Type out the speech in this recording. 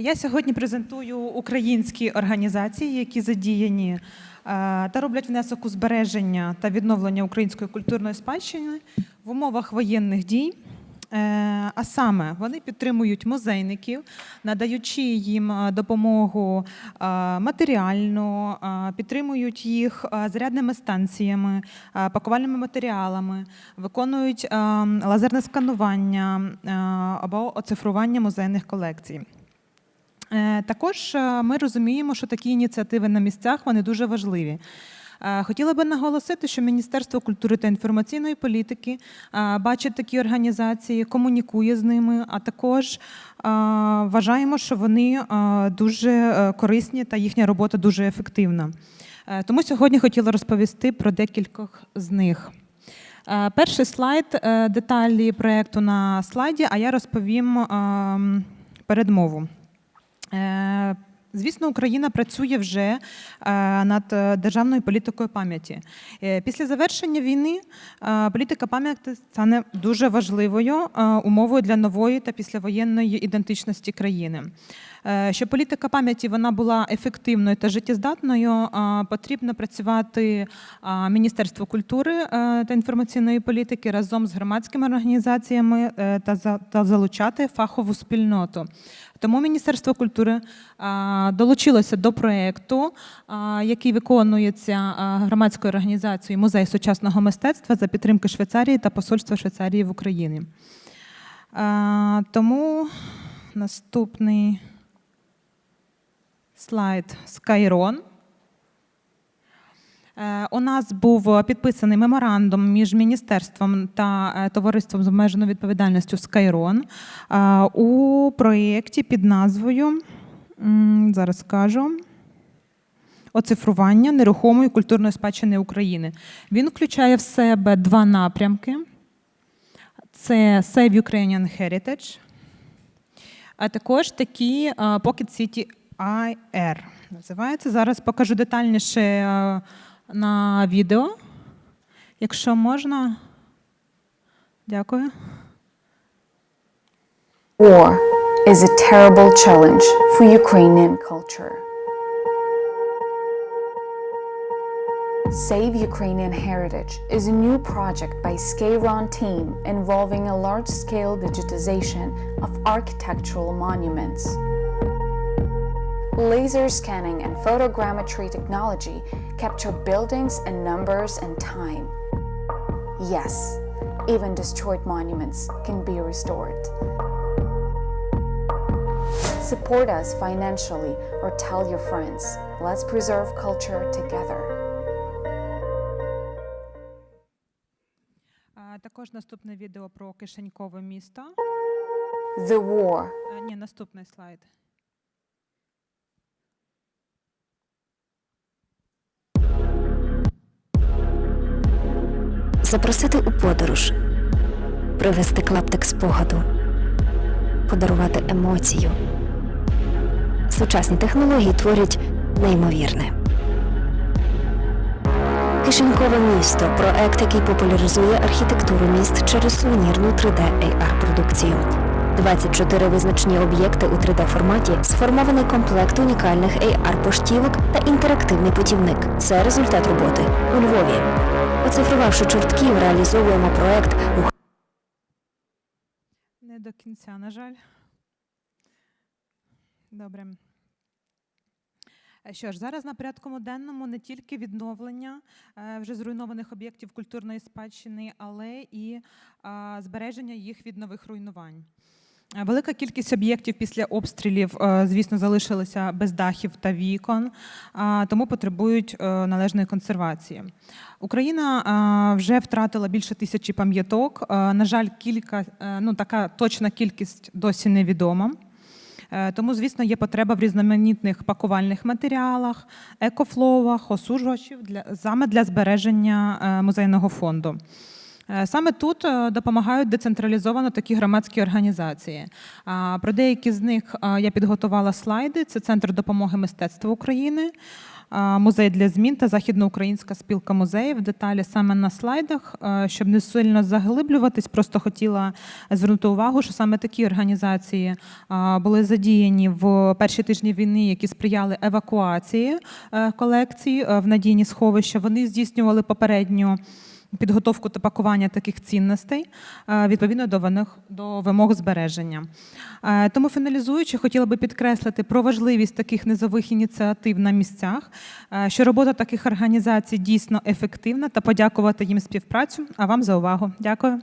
Я сьогодні презентую українські організації, які задіяні е, та роблять внесок у збереження та відновлення української культурної спадщини в умовах воєнних дій. Е, А саме вони підтримують музейників, надаючи їм е, допомогу матеріальну, підтримують їх зарядними станціями, пакувальними матеріалами, виконують е, лазерне сканування або оцифрування музейних колекцій. Е, Також е, ми розуміємо, що такі ініціативи на місцях вони дуже важливі. Е, Хотіла би наголосити, що Міністерство культури та інформаційної політики бачить такі організації, комунікує з ними, а також вважаємо, що вони дуже корисні та їхня робота дуже ефективна. Тому сьогодні хотіла розповісти про декількох з них. Перший слайд деталі проєкту на слайді, а я розповім ем, передмову. Е, Звісно, Україна працює вже е, над е, державною політикою пам'яті. Після завершення війни політика пам'яті стане дуже важливою умовою для нової та післявоєнної ідентичності країни. Е, Щоб політика пам'яті вона була ефективною та життєздатною, е, потрібно працювати е, Міністерству культури та інформаційної політики разом з громадськими організаціями та залучати фахову спільноту. Тому Міністерство культури долучилося до проєкту, який виконується громадською організацією Музей сучасного мистецтва за підтримки Швейцарії та Посольства Швейцарії в Україні. Тому наступний слайд Скайрон. Е, У нас був підписаний меморандум між міністерством та е, товариством з обмеженою відповідальністю Скайрон е, у проєкті під назвою зараз скажу. Оцифрування нерухомої культурної спадщини України. Він включає в себе два напрямки: це Save Ukrainian Heritage, а також такі Pocket City IR. Називається. Зараз покажу детальніше е, на відео. Якщо можна. Дякую. War is a terrible challenge for Ukrainian culture. Save Ukrainian Heritage is a new project by Skeiron team involving a large-scale digitization of architectural monuments. Laser scanning and photogrammetry technology capture buildings and numbers and time. Yes, even destroyed monuments can be restored. Support us financially or tell your friends. Let's preserve culture together. А, Також наступне відео про кишенькове місто. The war А, Ні, наступний слайд. Запросити у подорож, привезти клаптик спогаду, подарувати емоцію. Сучасні технології творять неймовірне. Кишенькове місто проект, який популяризує архітектуру міст через сувенірну 3D AR продукцію. 24 визначні об'єкти у 3D форматі, сформований комплект унікальних AR поштівок та інтерактивний путівник. Це результат роботи у Львові. Оцифрувавши чортків, реалізовуємо проект Не до кінця, на жаль. Добре. Е, Що ж, зараз на порядку денному не тільки відновлення е, вже зруйнованих об'єктів культурної спадщини, але і збереження їх від нових руйнувань. Е, Велика кількість об'єктів після обстрілів, е, звісно, залишилися без дахів та вікон, тому потребують е, належної консервації. Україна вже втратила більше тисячі пам'яток. На жаль, кілька, ну, така точна кількість досі невідома. Тому, звісно, є потреба в різноманітних пакувальних матеріалах, екофловах, осуджувачів для саме для збереження музейного фонду. Е, Саме тут е, допомагають децентралізовано такі громадські організації. Про деякі з них е, я підготувала слайди. Це Центр допомоги мистецтва України, музей для змін та західноукраїнська спілка музеїв. Деталі саме на слайдах, щоб не сильно заглиблюватись, просто хотіла звернути увагу, що саме такі організації були задіяні в перші тижні війни, які сприяли евакуації колекцій е, в надійні сховища. Вони здійснювали попередню підготовку та пакування таких цінностей е, відповідно до вимог, до вимог збереження. Е, Тому фіналізуючи, хотіла би підкреслити про важливість таких низових ініціатив на місцях, е, що робота таких організацій дійсно ефективна та подякувати їм співпрацю. А вам за увагу. Дякую.